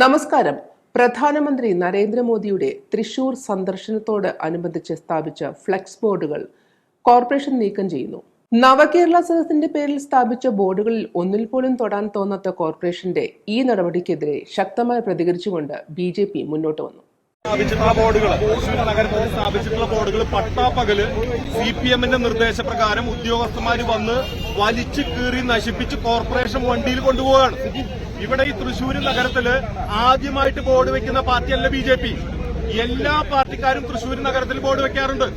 നമസ്കാരം. പ്രധാനമന്ത്രി നരേന്ദ്രമോദിയുടെ തൃശൂർ സന്ദർശനത്തോട് അനുബന്ധിച്ച് സ്ഥാപിച്ച ഫ്ലെക്സ് ബോർഡുകൾ കോർപ്പറേഷൻ നീക്കം ചെയ്യുന്നു. നവകേരള സദസ്സിന്റെ പേരിൽ സ്ഥാപിച്ച ബോർഡുകളിൽ ഒന്നിൽ പോലും തൊടാൻ തോന്നാത്ത കോർപ്പറേഷന്റെ ഈ നടപടിക്കെതിരെ ശക്തമായി പ്രതികരിച്ചുകൊണ്ട് ബി മുന്നോട്ട് വന്നു. സ്ഥാപിച്ചിട്ടുള്ള ബോർഡുകൾ നഗരത്തിൽ സ്ഥാപിച്ചിട്ടുള്ള ബോർഡുകൾ പട്ടാപ്പകൽ സി പി എമ്മിന്റെ നിർദ്ദേശപ്രകാരം ഉദ്യോഗസ്ഥന്മാർ വന്ന് വലിച്ചു കീറി നശിപ്പിച്ച് കോർപ്പറേഷൻ വണ്ടിയിൽ കൊണ്ടുപോവുകയാണ്. ഇവിടെ ഈ തൃശ്ശൂർ നഗരത്തിൽ ആദ്യമായിട്ട് ബോർഡ് വെക്കുന്ന പാർട്ടിയല്ല ബി എല്ലാ പാർട്ടിക്കാരും തൃശ്ശൂർ നഗരത്തിൽ ബോർഡ് വെക്കാറുണ്ട്.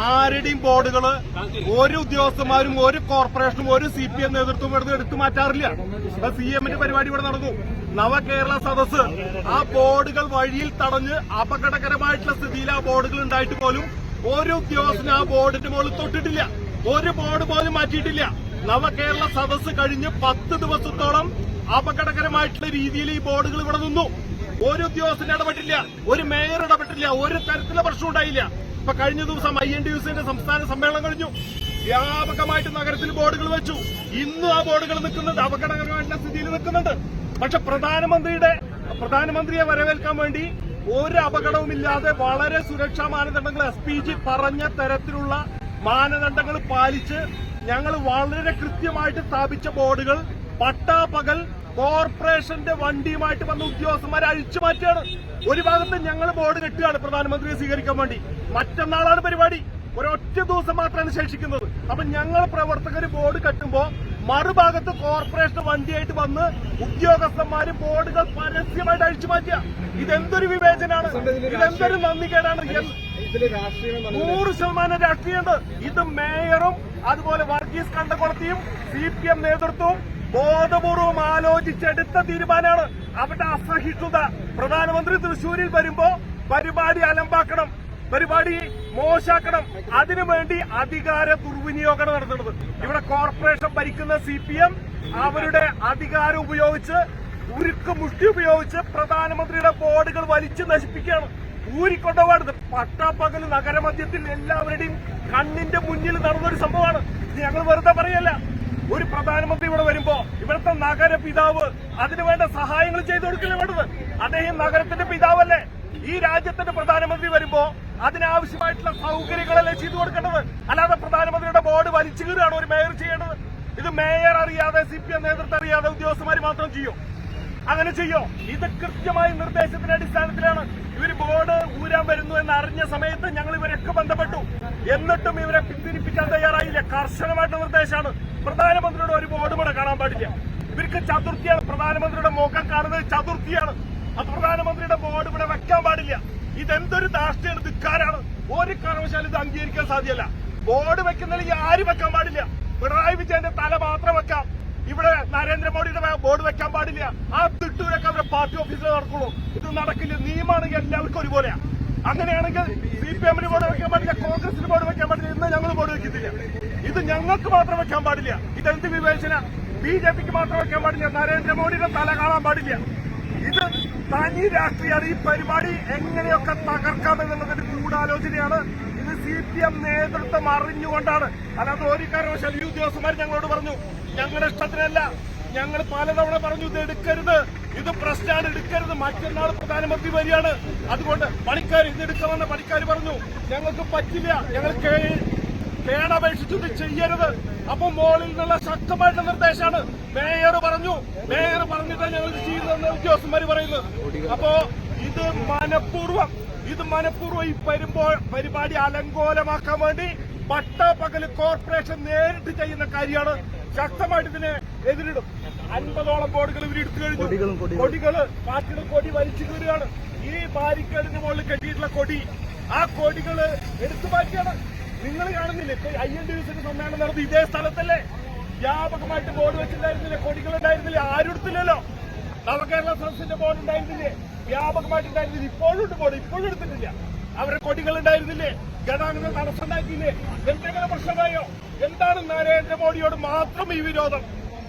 ആരുടെയും ബോർഡുകൾ ഒരു ഉദ്യോഗസ്ഥന്മാരും ഒരു കോർപ്പറേഷനും ഒരു സി പി എം നേതൃത്വം എടുത്ത് എടുത്തു മാറ്റാറില്ല. സി എമ്മിന്റെ പരിപാടി ഇവിടെ നടന്നു. നവകേരള സദസ് ആ ബോർഡുകൾ വഴിയിൽ തടഞ്ഞ് അപകടകരമായിട്ടുള്ള സ്ഥിതിയിൽ ആ ബോർഡുകൾ ഉണ്ടായിട്ട് പോലും ഒരു ഉദ്യോഗസ്ഥന് ആ ബോർഡിന്റെ മുകളിൽ തൊട്ടിട്ടില്ല. ഒരു ബോർഡ് പോലും മാറ്റിയിട്ടില്ല. നവകേരള സദസ് കഴിഞ്ഞ് പത്ത് ദിവസത്തോളം അപകടകരമായിട്ടുള്ള രീതിയിൽ ഈ ബോർഡുകൾ ഇവിടെ നിന്നു. ഒരു ഉദ്യോഗസ്ഥന് ഇടപെട്ടില്ല. ഒരു മേയർ ഇടപെട്ടില്ല. ഒരു തരത്തിലുള്ള പ്രശ്നം ഉണ്ടായില്ല. ഇപ്പൊ കഴിഞ്ഞ ദിവസം ഐ എൻ ഡി യുസിന്റെ സംസ്ഥാന സമ്മേളനം കഴിഞ്ഞു. വ്യാപകമായിട്ട് നഗരത്തിൽ ബോർഡുകൾ വെച്ചു. ഇന്നും ആ ബോർഡുകൾ നിൽക്കുന്നുണ്ട് അപകടകരമായിട്ടുള്ള സ്ഥിതിയിൽ നിൽക്കുന്നുണ്ട്. പക്ഷെ പ്രധാനമന്ത്രിയുടെ പ്രധാനമന്ത്രിയെ വരവേൽക്കാൻ വേണ്ടി ഒരു അപകടവുമില്ലാതെ വളരെ സുരക്ഷാ മാനദണ്ഡങ്ങൾ എസ് പി ജി പറഞ്ഞ തരത്തിലുള്ള മാനദണ്ഡങ്ങൾ പാലിച്ച് ഞങ്ങൾ വളരെ കൃത്യമായിട്ട് സ്ഥാപിച്ച ബോർഡുകൾ പട്ടാപകൽ കോർപ്പറേഷന്റെ വണ്ടിയുമായിട്ട് വന്ന ഉദ്യോഗസ്ഥന്മാരെ അഴിച്ചു മാറ്റുകയാണ്. ഒരു ഭാഗത്ത് ഞങ്ങൾ ബോർഡ് കെട്ടുകയാണ് പ്രധാനമന്ത്രിയെ സ്വീകരിക്കാൻ വേണ്ടി. മറ്റന്നാളാണ് പരിപാടി. ഒരൊറ്റ ദിവസം മാത്രമാണ് ശേഷിക്കുന്നത്. അപ്പൊ ഞങ്ങൾ പ്രവർത്തകർ ബോർഡ് കെട്ടുമ്പോ മറുഭാഗത്ത് കോർപ്പറേഷൻ വണ്ടിയായിട്ട് വന്ന് ഉദ്യോഗസ്ഥന്മാര് ബോർഡുകൾ പരസ്യമായിട്ട് അഴിച്ചു മാറ്റുക. ഇതെന്തൊരു വിവേചനാണ്? ഇതെന്തൊരു നന്ദികേടാണ്? നൂറ് ശതമാനം രാഷ്ട്രീയമുണ്ട്. ഇത് മേയറും അതുപോലെ വർഗീസ് കണ്ടകുളത്തിയും സി പി എം നേതൃത്വവും ബോധപൂർവം ആലോചിച്ചെടുത്ത തീരുമാനമാണ് അവരുടെ അസഹിഷ്ണുത. പ്രധാനമന്ത്രി തൃശൂരിൽ വരുമ്പോ പരിപാടി അലമ്പാക്കണം പരിപാടി മോശാക്കണം. അതിനുവേണ്ടി അധികാര ദുർവിനിയോഗം നടത്തുന്നത്. ഇവിടെ കോർപ്പറേഷൻ ഭരിക്കുന്ന സി പി എം അവരുടെ അധികാരം ഉപയോഗിച്ച് ഉരുക്ക് മുഷ്ടി ഉപയോഗിച്ച് പ്രധാനമന്ത്രിയുടെ ബോർഡുകൾ വലിച്ചു നശിപ്പിക്കുകയാണ്. ഊരിക്കൊണ്ടുപോകരുത് പട്ടാപ്പകൽ നഗരമധ്യത്തിൽ എല്ലാവരുടെയും കണ്ണിന്റെ മുന്നിൽ നടന്നൊരു സംഭവമാണ്. ഞങ്ങൾ വെറുതെ പറയല്ല. ഒരു പ്രധാനമന്ത്രി ഇവിടെ വരുമ്പോ ഇവിടുത്തെ നഗര പിതാവ് അതിനുവേണ്ട സഹായങ്ങൾ ചെയ്തു കൊടുക്കില്ല വേണ്ടത്? അദ്ദേഹം നഗരത്തിന്റെ പിതാവല്ലേ. ഈ രാജ്യത്തിന്റെ പ്രധാനമന്ത്രി വരുമ്പോ അതിനാവശ്യമായിട്ടുള്ള സൗകര്യങ്ങളല്ലേ ചെയ്തു കൊടുക്കേണ്ടത്? അല്ലാതെ പ്രധാനമന്ത്രിയുടെ ബോർഡ് വലിച്ചു കീറുകയാണ് ഒരു മേയർ ചെയ്യേണ്ടത്. ഇത് മേയർ അറിയാതെ സി പി എം നേതൃത്വം അറിയാതെ ഉദ്യോഗസ്ഥന്മാർ മാത്രം ചെയ്യും. അങ്ങനെ ചെയ്യോ? ഇത് കൃത്യമായ നിർദ്ദേശത്തിന്റെ അടിസ്ഥാനത്തിലാണ്. ഇവർ ബോർഡ് ഊരാൻ വരുന്നു എന്ന് അറിഞ്ഞ സമയത്ത് ഞങ്ങൾ ഇവരൊക്കെ ബന്ധപ്പെട്ടു. എന്നിട്ടും ഇവരെ പിന്തിരിപ്പിക്കാൻ തയ്യാറായില്ല. കർശനമായിട്ടുള്ള നിർദ്ദേശമാണ്. പ്രധാനമന്ത്രിയുടെ ഒരു ബോർഡും കൂടെ കാണാൻ പാടില്ല. ഇവർക്ക് ചതുർത്ഥിയാണ്. പ്രധാനമന്ത്രിയുടെ മുഖം കാണുന്നത് ചതുർത്ഥിയാണ്. അത് പ്രധാനമന്ത്രിയുടെ ബോർഡ് ഇവിടെ വെക്കാൻ പാടില്ല. ഇതെന്തൊരു ധാർഷ്ട്യാണ് ധിക്കാരാണ്. ഒരു കാരണവശാലും ഇത് അംഗീകരിക്കാൻ സാധ്യമല്ല. ബോർഡ് വെക്കുന്നില്ലെങ്കിൽ ആരും വെക്കാൻ പാടില്ല. പിണറായി വിജയന്റെ തല മാത്രം വെക്കാം. ഇവിടെ നരേന്ദ്രമോദിയുടെ ബോർഡ് വെക്കാൻ പാടില്ല. ആ തിട്ടൂരൊക്കെ അവരുടെ പാർട്ടി ഓഫീസിൽ നടക്കുള്ളൂ. ഇത് നടക്കില്ല. നിയമാണെങ്കിൽ എല്ലാവർക്കും ഒരുപോലെയാ. അങ്ങനെയാണെങ്കിൽ സി പി എമ്മിന് ബോർഡ് വെക്കാൻ പാടില്ല കോൺഗ്രസിന് ബോർഡ് വെക്കാൻ പാടില്ല ഇന്ന് ഞങ്ങൾ ബോർഡ് വെക്കത്തില്ല. ഇത് ഞങ്ങൾക്ക് മാത്രം വെക്കാൻ പാടില്ല. ഇതെന്ത് വിവേചന? ബി ജെ പിക്ക് മാത്രം വെക്കാൻ പാടില്ല. നരേന്ദ്രമോദിയുടെ തല കാണാൻ പാടില്ല. ഇത് തനി രാഷ്ട്രീയമാണ്. ഈ പരിപാടി എങ്ങനെയൊക്കെ തകർക്കാമെന്നുള്ളതിന്റെ ഗൂഢാലോചനയാണ് എം നേതൃത്വം അറിഞ്ഞുകൊണ്ടാണ്. അല്ലാതെ ഒരു കാരണവശാൽ ഈ ഉദ്യോഗസ്ഥന്മാർ ഞങ്ങളോട് പറഞ്ഞു ഞങ്ങളുടെ ഇഷ്ടത്തിനല്ല. ഞങ്ങൾ പലതവണ പറഞ്ഞു ഇത് എടുക്കരുത്. ഇത് പ്രശ്നമാണ് എടുക്കരുത്. മറ്റന്നാൾ പ്രധാനമന്ത്രി വരികയാണ്. അതുകൊണ്ട് പണിക്കാർ ഇത് എടുക്കാമെന്ന് പണിക്കാർ പറഞ്ഞു. ഞങ്ങൾക്ക് പറ്റില്ല. ഞങ്ങൾ പേണപേക്ഷിച്ചു ഇത് ചെയ്യരുത്. അപ്പൊ മോളിൽ നിന്നുള്ള ശക്തമായിട്ടുള്ള നിർദ്ദേശമാണ്. മേയർ പറഞ്ഞു. മേയർ പറഞ്ഞിട്ടാണ് ഞങ്ങൾ ചെയ്യുന്നതെന്ന് ഉദ്യോഗസ്ഥന്മാർ പറയുന്നത്. അപ്പോ ഇത് മനഃപൂർവം ഇത് മനഃപൂർവം ഈ വരുമ്പോ പരിപാടി അലങ്കോലമാക്കാൻ വേണ്ടി പട്ടാപ്പകൽ കോർപ്പറേഷൻ നേരിട്ട് ചെയ്യുന്ന കാര്യമാണ്. ശക്തമായിട്ട് ഇതിനെ എതിരിടും. അൻപതോളം ബോർഡുകൾ ഇവർ എടുത്തു കഴിഞ്ഞു. കൊടികൾ പാർട്ടിയുടെ കൊടി വലിച്ചു കീറുകയാണ്. ഈ ബാരിക്കേഡിന് മുകളിൽ കെട്ടിയിട്ടുള്ള കൊടി ആ കൊടികൾ എടുത്തു മാറ്റിയാണ്. നിങ്ങൾ കാണുന്നില്ലേ? ഇപ്പൊ ഐ എൻ ഡി യുസിന്റെ സമ്മേളനം നടന്നു ഇതേ സ്ഥലത്തല്ലേ? വ്യാപകമായിട്ട് ബോർഡ് വെച്ചിട്ടുണ്ടായിരുന്നില്ലേ? കൊടികൾ ഉണ്ടായിരുന്നില്ലേ? ആരും എടുത്തില്ലല്ലോ നവകേരള സദസ്സിന്റെ ബോർഡ് ഉണ്ടായിരുന്നില്ലേ? വ്യാപകമായിട്ടുണ്ടായിരുന്നില്ല. ഇപ്പോഴും ഉണ്ട് ബോർഡ് ഇപ്പോഴും എടുത്തിട്ടില്ല. അവരുടെ കൊടികൾ ഉണ്ടായിരുന്നില്ലേ? ഗതാഗത തടസ്സം ഉണ്ടാക്കിയില്ലേ എന്തെങ്കിലും പ്രശ്നമായോ? എന്താണ് നരേന്ദ്രമോദിയോട് മാത്രം ഈ വിരോധം?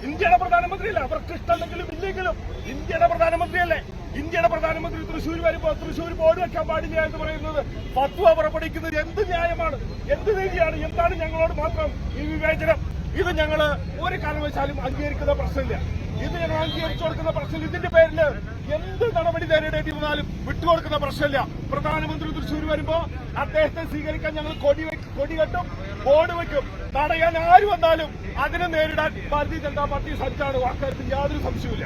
ഇന്ത്യയുടെ പ്രധാനമന്ത്രിയല്ല അവർക്ക് ഇഷ്ടമല്ലെങ്കിലും ഇല്ലെങ്കിലും ഇന്ത്യയുടെ പ്രധാനമന്ത്രിയല്ലേ? ഇന്ത്യയുടെ പ്രധാനമന്ത്രി തൃശ്ശൂർ വരുമ്പോ തൃശ്ശൂർ ബോർഡ് വെക്കാൻ പാടില്ല എന്ന് പറയുന്നത് ഫത്വ പുറപ്പെടുവിക്കുന്നത് എന്ത് ന്യായമാണ്? എന്ത് നീതിയാണ്? എന്താണ് ഞങ്ങളോട് മാത്രം ഈ വിവേചനം? ഇത് ഞങ്ങൾ ഒരു കാരണവശാലും അംഗീകരിക്കുന്ന പ്രശ്നമില്ല. ഇത് ഞങ്ങൾ അംഗീകരിച്ചു കൊടുക്കുന്ന പ്രശ്നം ഇതിന്റെ പേരിൽ എന്ത് നടപടി നേരിടേണ്ടി വന്നാലും വിട്ടുകൊടുക്കുന്ന പ്രശ്നമില്ല. പ്രധാനമന്ത്രി തൃശ്ശൂർ വരുമ്പോ അദ്ദേഹത്തെ സ്വീകരിക്കാൻ ഞങ്ങൾ കൊടി കൊടി കെട്ടും ബോർഡ് വെക്കും. തടയാൻ ആര് വന്നാലും അതിനെ നേരിടാൻ ഭാരതീയ ജനതാ പാർട്ടി സജ്ജാണ്. അക്കാര്യത്തിൽ യാതൊരു സംശയവുമില്ല.